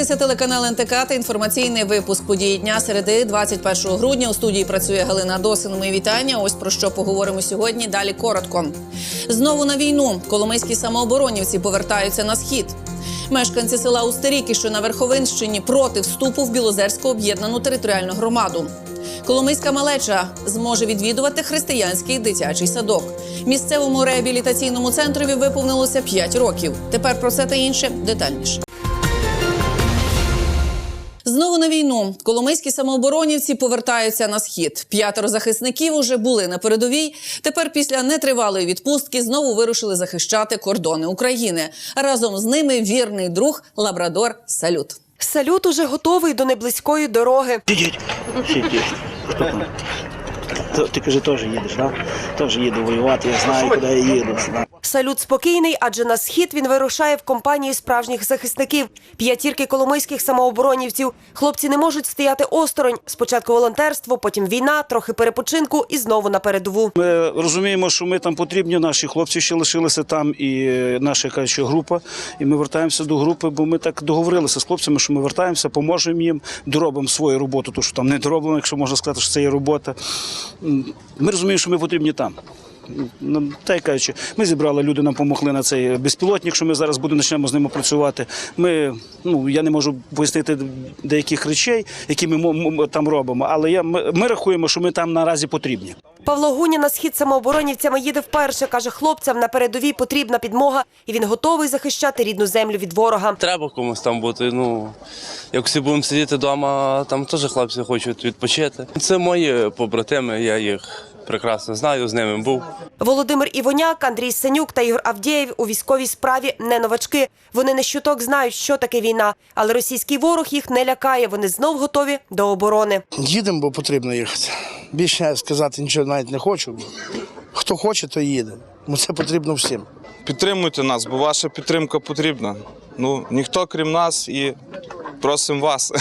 Ви дивитеся телеканал НТК та інформаційний випуск події дня середи 21 грудня. У студії працює Галина Досин. Мої вітання. Ось про що поговоримо сьогодні. Далі коротко. Знову на війну коломийські самооборонівці повертаються на схід. Мешканці села Устеріки, що на Верховинщині, проти вступу в Білозерську об'єднану територіальну громаду. Коломийська малеча зможе відвідувати християнський дитячий садок. Місцевому реабілітаційному центрові виповнилося 5 років. Тепер про це та інше детальніше. Знову на війну коломийські самооборонівці повертаються на схід. П'ятеро захисників уже були на передовій. Тепер, після нетривалої відпустки, знову вирушили захищати кордони України. Разом з ними вірний друг Лабрадор Салют. Салют уже готовий до неблизької дороги. Сидіть. сидіть. Хто там? То- Ти каже, теж їдеш, так? Теж їду воювати, я знаю, куди я їду. да. Салют спокійний, адже на схід він вирушає в компанії справжніх захисників. П'ятірки коломийських самооборонівців. Хлопці не можуть стояти осторонь. Спочатку волонтерство, потім війна, трохи перепочинку і знову на передову. Ми розуміємо, що ми там потрібні, наші хлопці ще лишилися там, і е, наша яка ще група. І ми вертаємося до групи, бо ми так договорилися з хлопцями, що ми вертаємося, поможемо їм, доробимо свою роботу, тому що там не дороблено, якщо можна сказати, що це є робота. Ми розуміємо, що ми потрібні там. Ну, Та й кажучи, ми зібрали люди, нам допомогли на цей безпілотник, що ми зараз будемо почнемо з ними працювати. Ми, ну я не можу пояснити деяких речей, які ми там робимо, але я, ми, ми рахуємо, що ми там наразі потрібні. Павло Гуня на схід самооборонівцями їде вперше. каже, хлопцям на передовій потрібна підмога, і він готовий захищати рідну землю від ворога. Треба комусь там бути. Ну як всі будемо сидіти вдома, там теж хлопці хочуть відпочити. Це мої побратими, я їх прекрасно знаю, з ними був. Володимир Івоняк, Андрій Сенюк та Ігор Авдєєв у військовій справі не новачки. Вони не щуток знають, що таке війна, але російський ворог їх не лякає. Вони знов готові до оборони. Їдемо, бо потрібно їхати. Більше сказати нічого навіть не хочу. Хто хоче, то їде. Бо це потрібно всім. Підтримуйте нас, бо ваша підтримка потрібна. Ну, ніхто крім нас і просимо вас.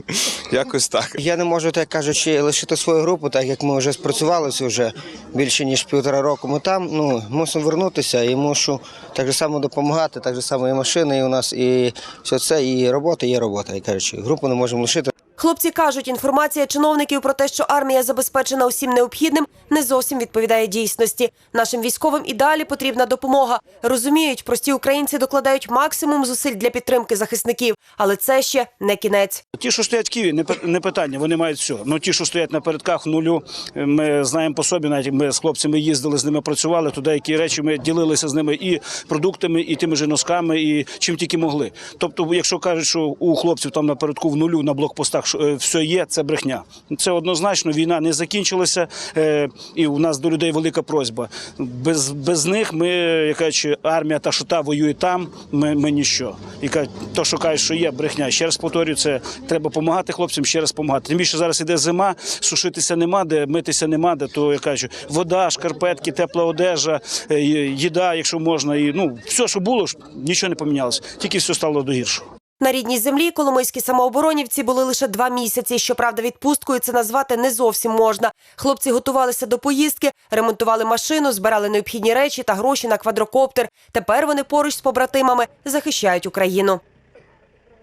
Якось так. Я не можу, так кажучи, лишити свою групу, так як ми вже спрацювалися вже більше ніж півтора року. Ми там ну мусимо вернутися і мушу так само допомагати. Так само і машини і у нас, і все це, і робота є робота. як кажучи, групу не можемо лишити. Хлопці кажуть, інформація чиновників про те, що армія забезпечена усім необхідним, не зовсім відповідає дійсності. Нашим військовим і далі потрібна допомога. Розуміють, прості українці докладають максимум зусиль для підтримки захисників, але це ще не кінець. Ті, що стоять в Києві, не пи- питання, вони мають все. Ну ті, що стоять на передках нулю, е, ми знаємо по собі, навіть ми з хлопцями їздили з ними, працювали. То деякі речі ми ділилися з ними і продуктами, і тими ж носками, і чим тільки могли. Тобто, якщо кажуть, що у хлопців там на передку в нулю на блокпостах все є, це брехня. Це однозначно. Війна не закінчилася, е, і у нас до людей велика просьба. Без, без них ми, яка кажучи, армія та що та воює там, ми, ми ніщо. І то, що кажуть, що є брехня. Ще раз повторюю, це треба допомагати хлопцям, ще раз допомагати. Тим більше зараз іде зима, сушитися нема, де митися нема, де то я кажу, вода, шкарпетки, тепла одежа, е, їда, якщо можна, і ну все, що було, нічого не помінялося, тільки все стало до гіршого. На рідній землі коломийські самооборонівці були лише два місяці. Щоправда, відпусткою це назвати не зовсім можна. Хлопці готувалися до поїздки, ремонтували машину, збирали необхідні речі та гроші на квадрокоптер. Тепер вони поруч з побратимами захищають Україну.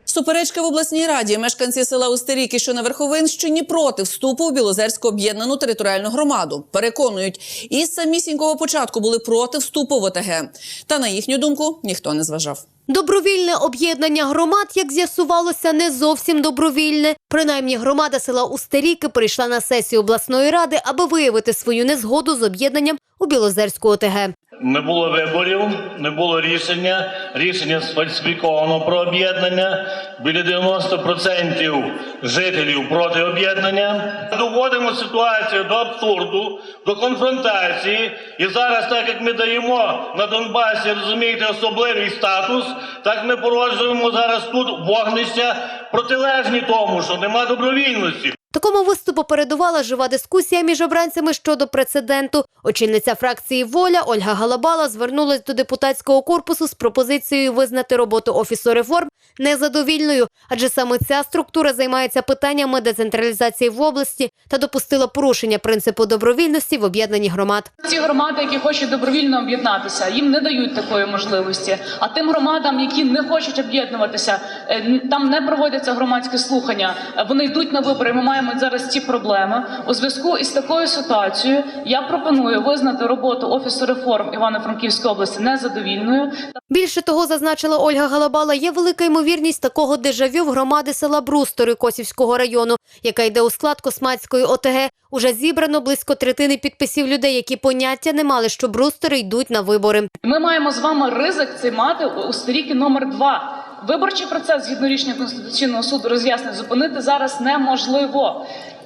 Суперечка в обласній раді. Мешканці села Устеріки, що на Верховинщині, проти вступу в Білозерську об'єднану територіальну громаду. Переконують, із самісінького початку були проти вступу в ОТГ. Та на їхню думку ніхто не зважав. Добровільне об'єднання громад, як з'ясувалося, не зовсім добровільне. Принаймні, громада села Устеріки прийшла на сесію обласної ради, аби виявити свою незгоду з об'єднанням у Білозерську ОТГ. Не було виборів, не було рішення. Рішення сфальсифіковано про об'єднання. Біля 90% жителів проти об'єднання. Доводимо ситуацію до абсурду, до конфронтації. І зараз, так як ми даємо на Донбасі, розумієте, особливий статус, так ми породжуємо зараз тут вогнища протилежні тому, що нема добровільності. Такому виступу передувала жива дискусія між обранцями щодо прецеденту. Очільниця фракції Воля Ольга Галабала звернулась до депутатського корпусу з пропозицією визнати роботу офісу реформ незадовільною, адже саме ця структура займається питаннями децентралізації в області та допустила порушення принципу добровільності в об'єднанні громад. Ті громади, які хочуть добровільно об'єднатися, їм не дають такої можливості. А тим громадам, які не хочуть об'єднуватися, е, там не проводяться громадські слухання. е, Вони йдуть на вибори. Ми маємо зараз ці проблеми. У зв'язку із такою ситуацією я пропоную визнати роботу офісу реформ Івано-Франківської області незадовільною Більше того, зазначила Ольга Галабала, є велика ймовірність такого дежавю в громади села Брустори Косівського району, яка йде у склад Космацької ОТГ. Уже зібрано близько третини підписів людей, які поняття не мали, що брустери йдуть на вибори. Ми маємо з вами ризик цей мати у сторіки номер два. Виборчий процес згідно рішення Конституційного суду роз'яснень зупинити зараз неможливо.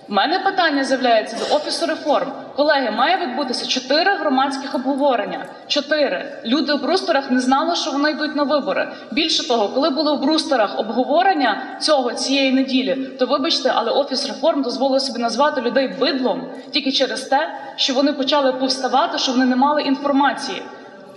У мене питання з'являється до офісу реформ. Колеги, має відбутися чотири громадських обговорення. Чотири люди у брустерах не знали, що вони йдуть на вибори. Більше того, коли були у брустерах обговорення цього цієї неділі, то вибачте, але офіс реформ дозволив собі назвати людей бидлом тільки через те, що вони почали повставати, що вони не мали інформації.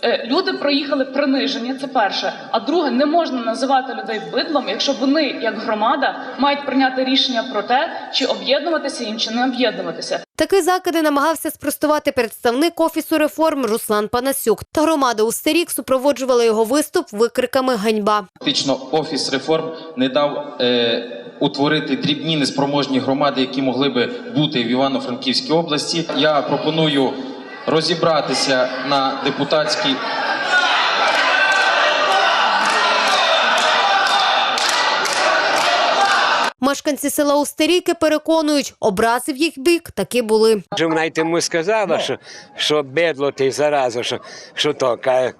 Е, Люди проїхали приниження, це перше. А друге, не можна називати людей бидлом, якщо вони, як громада, мають прийняти рішення про те, чи об'єднуватися їм, чи не об'єднуватися. Такі закиди намагався спростувати представник офісу реформ Руслан Панасюк. Та громада у Стерік супроводжувала його виступ викриками ганьба. Фактично, офіс реформ не дав е, утворити дрібні неспроможні громади, які могли би бути в Івано-Франківській області. Я пропоную розібратися на депутатській. Мешканці села Устеріки переконують, образи в їх бік таки були. Вона й тому сказала, що, що бедло ти зараза, що, що то, каже,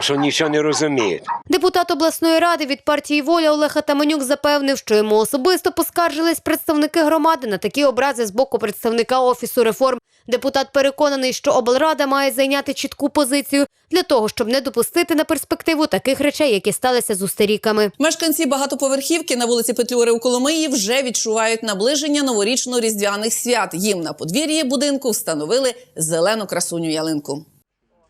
що нічого не розуміють. Депутат обласної ради від партії Воля Олег Атаманюк запевнив, що йому особисто поскаржились представники громади на такі образи з боку представника офісу реформ. Депутат переконаний, що облрада має зайняти чітку позицію для того, щоб не допустити на перспективу таких речей, які сталися з устеріками. Мешканці багатоповерхівки на вулиці Петлюри у Коломиї вже відчувають наближення новорічно-різдвяних свят. Їм на подвір'ї будинку встановили зелену красуню ялинку.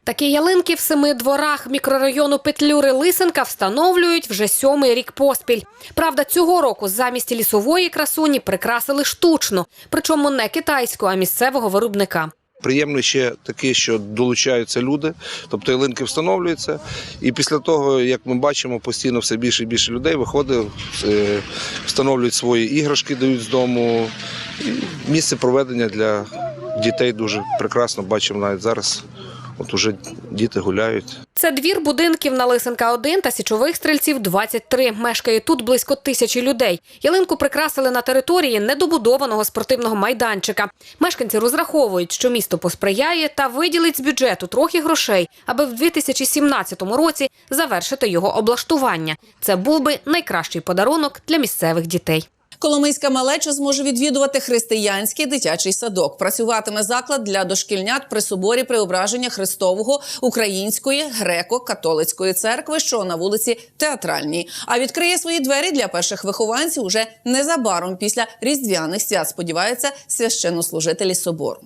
Такі ялинки в семи дворах мікрорайону Петлюри Лисенка встановлюють вже сьомий рік поспіль. Правда, цього року замість лісової красуні прикрасили штучно, причому не китайську, а місцевого виробника. Приємно ще таке, що долучаються люди, тобто ялинки встановлюються. І після того, як ми бачимо, постійно все більше і більше людей виходить, е, встановлюють свої іграшки, дають з дому. Місце проведення для дітей дуже прекрасно. Бачимо навіть зараз. От уже діти гуляють. Це двір будинків на Лисенка 1 та січових стрільців 23. Мешкає тут близько тисячі людей. Ялинку прикрасили на території недобудованого спортивного майданчика. Мешканці розраховують, що місто посприяє та виділить з бюджету трохи грошей, аби в 2017 році завершити його облаштування. Це був би найкращий подарунок для місцевих дітей. Коломийська малеча зможе відвідувати християнський дитячий садок. Працюватиме заклад для дошкільнят при соборі Преображення Христового Української греко-католицької церкви, що на вулиці Театральній. А відкриє свої двері для перших вихованців уже незабаром після різдвяних свят. Сподіваються священнослужителі собору.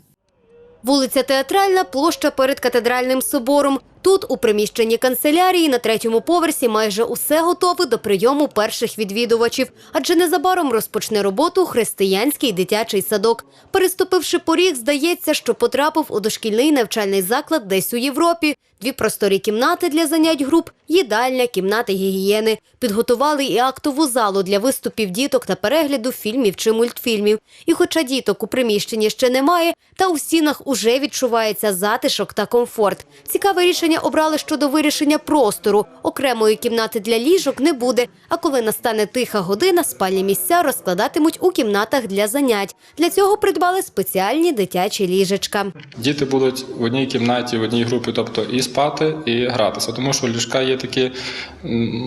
Вулиця Театральна, площа перед катедральним собором. Тут, у приміщенні канцелярії, на третьому поверсі майже усе готове до прийому перших відвідувачів, адже незабаром розпочне роботу християнський дитячий садок. Переступивши поріг, здається, що потрапив у дошкільний навчальний заклад десь у Європі. Дві просторі кімнати для занять груп, їдальня, кімнати гігієни. Підготували і актову залу для виступів діток та перегляду фільмів чи мультфільмів. І хоча діток у приміщенні ще немає, та у стінах уже відчувається затишок та комфорт. Цікаве рішення обрали щодо вирішення простору. Окремої кімнати для ліжок не буде. А коли настане тиха година, спальні місця розкладатимуть у кімнатах для занять. Для цього придбали спеціальні дитячі ліжечка. Діти будуть в одній кімнаті, в одній групі, тобто і спати, і гратися, тому що ліжка є такі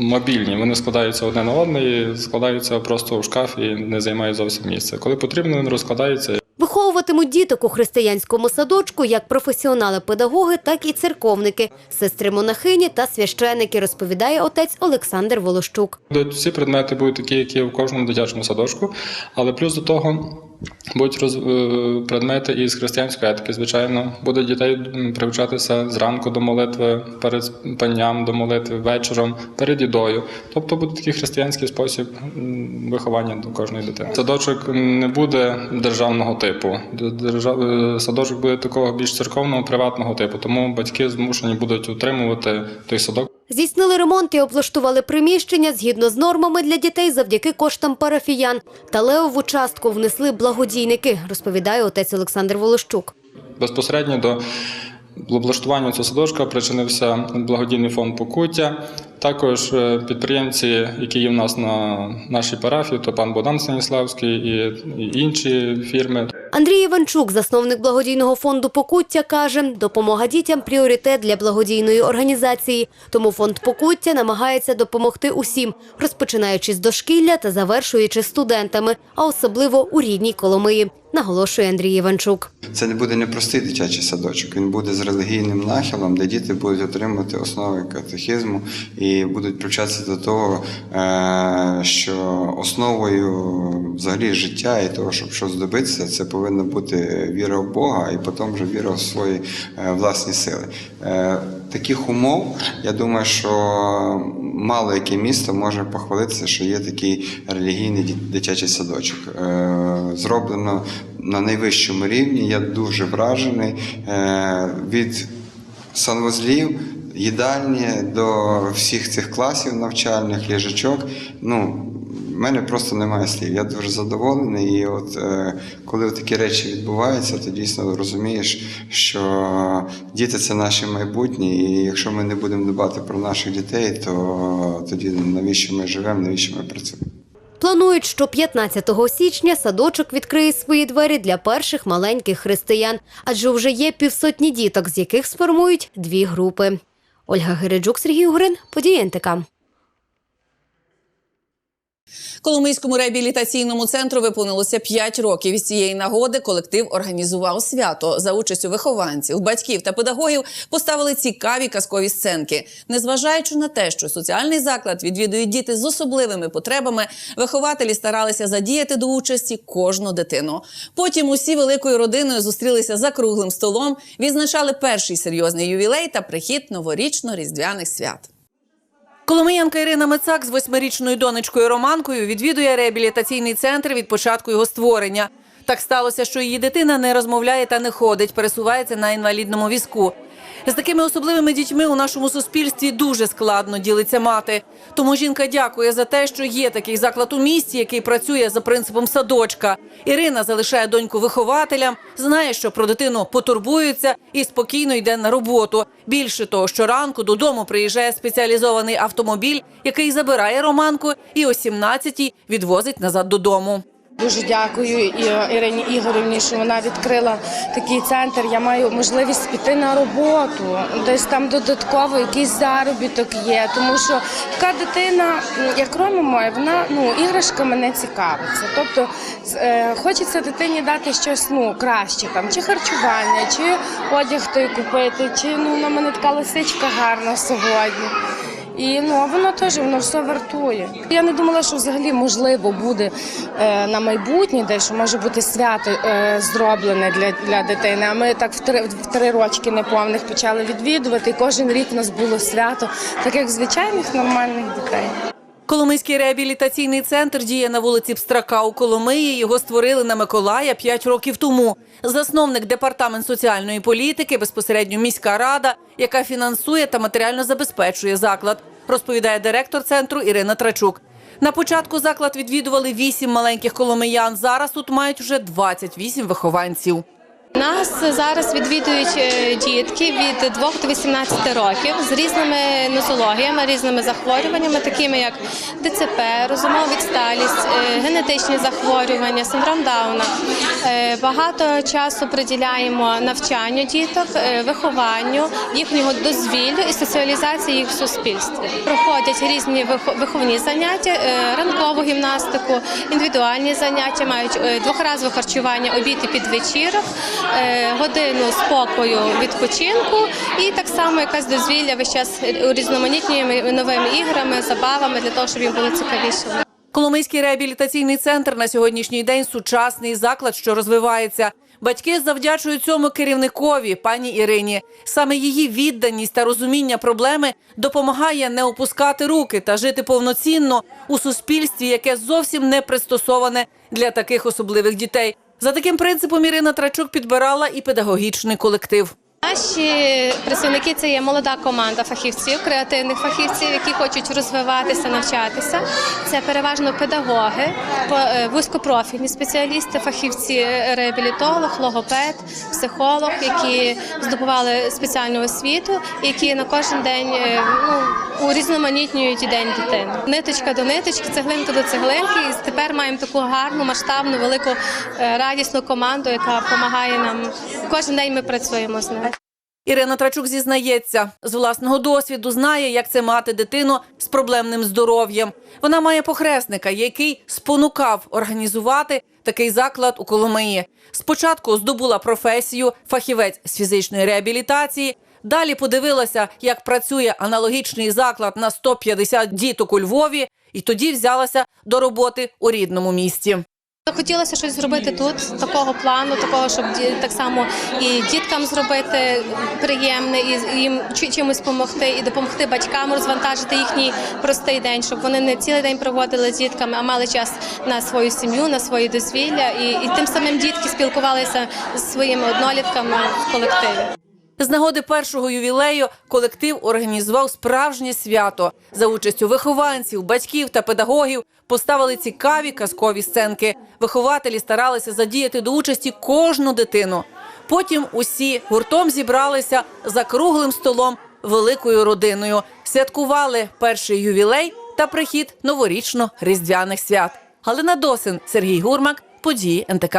мобільні. Вони складаються одне на одне, і складаються просто в шкаф і не займають зовсім місця. Коли потрібно, він розкладається. Виховуватимуть діток у християнському садочку як професіонали-педагоги, так і церковники, сестри монахині та священики, розповідає отець Олександр Волощук. Всі предмети будуть такі, які в кожному дитячому садочку, але плюс до того будуть роз, е, предмети із християнської етики. Звичайно, буде дітей привчатися зранку до молитви, перед спанням до молитви, вечором, перед їдою. Тобто буде такий християнський спосіб виховання до кожної дитини. Садочок не буде державного типу. Держав... е, Садочок буде такого більш церковного, приватного типу. Тому батьки змушені будуть утримувати той садок. Здійснили ремонт і облаштували приміщення згідно з нормами для дітей завдяки коштам парафіян. Та левову частку внесли благодійники, розповідає отець Олександр Волощук. Безпосередньо до облаштування цього садочка причинився благодійний фонд Покуття. Також е, підприємці, які є в нас на нашій парафії, то пан Богдан Станіславський і інші фірми. Андрій Іванчук, засновник благодійного фонду Покуття, каже, допомога дітям пріоритет для благодійної організації. Тому фонд Покуття намагається допомогти усім, розпочинаючи з дошкілля та завершуючи студентами, а особливо у рідній Коломиї, наголошує Андрій Іванчук. Це не буде не простий дитячий садочок, він буде з релігійним нахилом, де діти будуть отримувати основи катехізму і будуть привчатися до того, е, що основою взагалі життя і того, щоб щось добитися, це повинна бути віра в Бога і потім вже віра в свої е, власні сили. Е, Таких умов, я думаю, що мало яке місто може похвалитися, що є такий релігійний дитячий садочок. Е, Зроблено на найвищому рівні. Я дуже вражений від санвузлів, їдальні до всіх цих класів навчальних, ліжачок. Ну, в мене просто немає слів. Я дуже задоволений. І от е, коли такі речі відбуваються, то дійсно розумієш, що діти це наше майбутнє, і якщо ми не будемо дбати про наших дітей, то тоді навіщо ми живемо, навіщо ми працюємо? Планують, що 15 січня садочок відкриє свої двері для перших маленьких християн, адже вже є півсотні діток, з яких сформують дві групи. Ольга Гереджук, Сергій Угрин, події НТК. Коломийському реабілітаційному центру виповнилося 5 років. Із цієї нагоди колектив організував свято за участю вихованців, батьків та педагогів. Поставили цікаві казкові сценки. Незважаючи на те, що соціальний заклад відвідують діти з особливими потребами, вихователі старалися задіяти до участі кожну дитину. Потім усі великою родиною зустрілися за круглим столом, відзначали перший серйозний ювілей та прихід новорічно-різдвяних свят. Коломиянка Ірина Мицак з восьмирічною донечкою Романкою відвідує реабілітаційний центр від початку його створення. Так сталося, що її дитина не розмовляє та не ходить, пересувається на інвалідному візку. З такими особливими дітьми у нашому суспільстві дуже складно ділиться мати. Тому жінка дякує за те, що є такий заклад у місті, який працює за принципом садочка. Ірина залишає доньку вихователям, знає, що про дитину потурбуються і спокійно йде на роботу. Більше того, щоранку додому приїжджає спеціалізований автомобіль, який забирає Романку і о 17-й відвозить назад додому. Дуже дякую і- Ірині Ігорівні, що вона відкрила такий центр. Я маю можливість піти на роботу, десь там додатково якийсь заробіток є. Тому що така дитина, як Рома моя, вона ну іграшками не цікавиться. Тобто е, хочеться дитині дати щось ну краще, там чи харчування, чи одяг той купити, чи ну на мене така лисичка гарна сьогодні. І ну воно теж воно все вартує. Я не думала, що взагалі можливо буде е, на майбутнє, де що може бути свято е, зроблене для, для дитини. А ми так в три в три рочки неповних почали відвідувати. І кожен рік у нас було свято, так як звичайних нормальних дітей. Коломийський реабілітаційний центр діє на вулиці Пстрака у Коломиї. Його створили на Миколая 5 років тому. Засновник департамент соціальної політики, безпосередньо міська рада, яка фінансує та матеріально забезпечує заклад, розповідає директор центру Ірина Трачук. На початку заклад відвідували 8 маленьких коломиян. Зараз тут мають вже 28 вихованців. Нас зараз відвідують е, дітки від 2 до 18 років з різними нозологіями, різними захворюваннями, такими як ДЦП, розумова відсталість, е, генетичні захворювання, синдром Дауна. Е, Багато часу приділяємо навчанню діток, вихованню, їхнього дозвіллю і соціалізації їх в суспільстві. Проходять різні виховні заняття, ранкове рухову гімнастику, індивідуальні заняття, мають двохразове харчування, обід і підвечірок, годину спокою відпочинку і так само якась дозвілля весь час урізноманітнюємо новими іграми, забавами для того, щоб їм було цікавіше. Коломийський реабілітаційний центр на сьогоднішній день сучасний заклад, що розвивається. Батьки завдячують цьому керівникові, пані Ірині. Саме її відданість та розуміння проблеми допомагає не опускати руки та жити повноцінно у суспільстві, яке зовсім не пристосоване для таких особливих дітей. За таким принципом Ірина Трачук підбирала і педагогічний колектив. Наші працівники це є молода команда фахівців, креативних фахівців, які хочуть розвиватися, навчатися. Це переважно педагоги, е, вузькопрофільні спеціалісти, фахівці, реабілітолог, логопед, психолог, які здобували спеціальну освіту, які на кожен день е, ну, урізноманітнюють день дитини. Ниточка до ниточки, цеглинка до цеглинки. І тепер маємо таку гарну, масштабну, велику е, радісну команду, яка допомагає нам. Кожен день ми працюємо з ними. Ірина Трачук зізнається, з власного досвіду знає, як це мати дитину з проблемним здоров'ям. Вона має похресника, який спонукав організувати такий заклад у Коломиї. Спочатку здобула професію фахівець з фізичної реабілітації. Далі подивилася, як працює аналогічний заклад на 150 діток у Львові, і тоді взялася до роботи у рідному місті. Хотілося щось зробити тут, такого плану, такого, щоб так само і діткам зробити приємне, і їм чи- чимось допомогти, і допомогти батькам розвантажити їхній простий день, щоб вони не цілий день проводили з дітками, а мали час на свою сім'ю, на свої дозвілля, і, і тим самим дітки спілкувалися з своїми однолітками в колективі. З нагоди першого ювілею колектив організував справжнє свято за участю вихованців, батьків та педагогів. Поставили цікаві казкові сценки. Вихователі старалися задіяти до участі кожну дитину. Потім усі гуртом зібралися за круглим столом великою родиною. Святкували перший ювілей та прихід новорічно-різдвяних свят. Галина Досин, Сергій Гурмак, події НТК.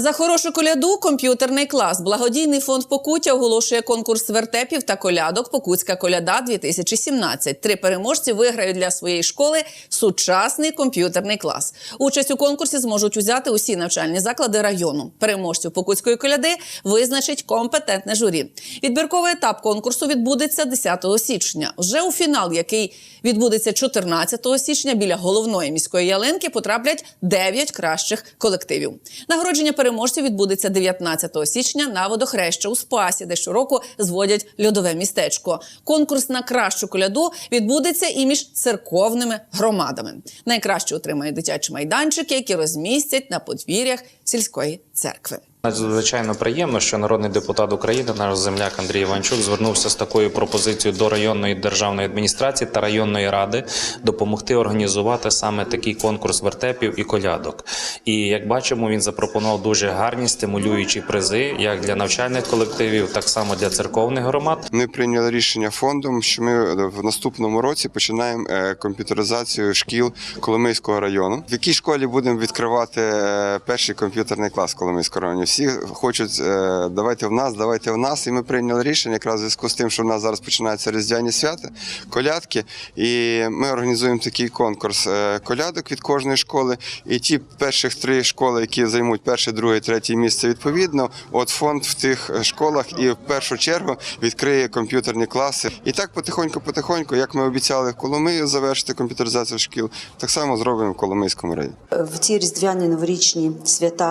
За хорошу коляду комп'ютерний клас. Благодійний фонд Покуття оголошує конкурс вертепів та колядок Покутська коляда 2017. Три переможці виграють для своєї школи сучасний комп'ютерний клас. Участь у конкурсі зможуть узяти усі навчальні заклади району. Переможців Покутської коляди визначить компетентне журі. Відбірковий етап конкурсу відбудеться 10 січня. Вже у фінал, який відбудеться 14 січня, біля головної міської ялинки потраплять 9 кращих колективів. Нагородження переможців відбудеться 19 січня на водохреща у Спасі, де щороку зводять льодове містечко. Конкурс на кращу коляду відбудеться і між церковними громадами. Найкраще отримає дитячі майданчики, які розмістять на подвір'ях сільської церкви. Надзвичайно приємно, що народний депутат України, наш земляк Андрій Іванчук, звернувся з такою пропозицією до районної державної адміністрації та районної ради допомогти організувати саме такий конкурс вертепів і колядок. І як бачимо, він запропонував дуже гарні стимулюючі призи, як для навчальних колективів, так само для церковних громад. Ми прийняли рішення фондом, що ми в наступному році починаємо е, комп'ютеризацію шкіл Коломийського району. В якій школі будемо відкривати е, перший комп'ютерний клас Коломийського району. Всі хочуть е, давайте в нас, давайте в нас. І ми прийняли рішення якраз в зв'язку з тим, що в нас зараз починаються різдвяні свята, колядки. І ми організуємо такий конкурс е, колядок від кожної школи. І ті перших три школи, які займуть перше, друге, третє місце відповідно, от фонд в тих е, школах і в першу чергу відкриє комп'ютерні класи. І так потихоньку-потихоньку, як ми обіцяли в Коломию завершити комп'ютеризацію шкіл, так само зробимо в Коломийському районі. в ці різдвяні новорічні свята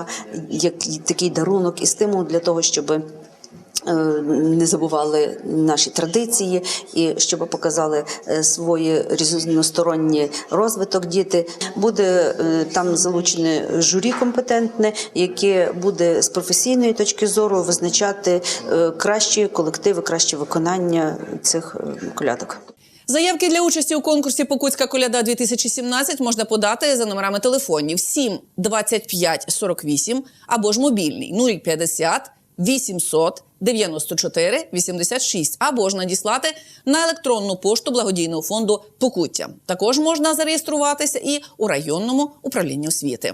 як такий дарунок і стимул для того, щоб е, не забували наші традиції і щоб показали е, свої різносторонні розвиток діти. Буде е, там залучене журі компетентне, яке буде з професійної точки зору визначати кращі колективи, краще виконання цих колядок. Заявки для участі у конкурсі Покутська коляда 2017 можна подати за номерами телефонів 7 25 48 або ж мобільний 050 800 94 86 або ж надіслати на електронну пошту благодійного фонду Покуття. Також можна зареєструватися і у районному управлінні освіти.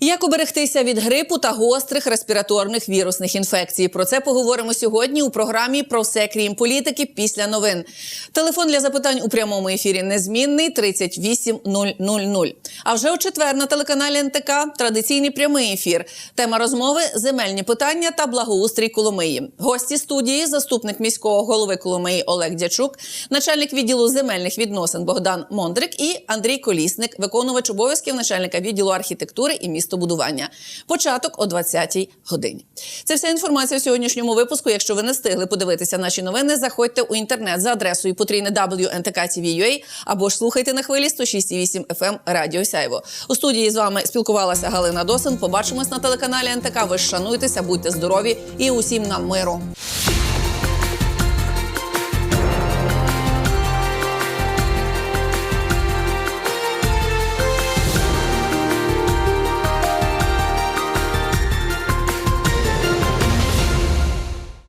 Як уберегтися від грипу та гострих респіраторних вірусних інфекцій? Про це поговоримо сьогодні у програмі про все крім політики після новин. Телефон для запитань у прямому ефірі незмінний 38000. А вже у четвер на телеканалі НТК традиційний прямий ефір. Тема розмови земельні питання та благоустрій Коломиї. Гості студії, заступник міського голови Коломиї Олег Дячук, начальник відділу земельних відносин Богдан Мондрик і Андрій Колісник, виконувач обов'язків начальника відділу архітектури і містобудування. Початок о 20-й годині. Це вся інформація в сьогоднішньому випуску. Якщо ви не встигли подивитися наші новини, заходьте у інтернет за адресою потрійне WNTK.TV.ua або ж слухайте на хвилі 106,8 FM Радіо Сяйво. У студії з вами спілкувалася Галина Досин. Побачимось на телеканалі НТК. Ви шануйтеся, будьте здорові і усім нам миру.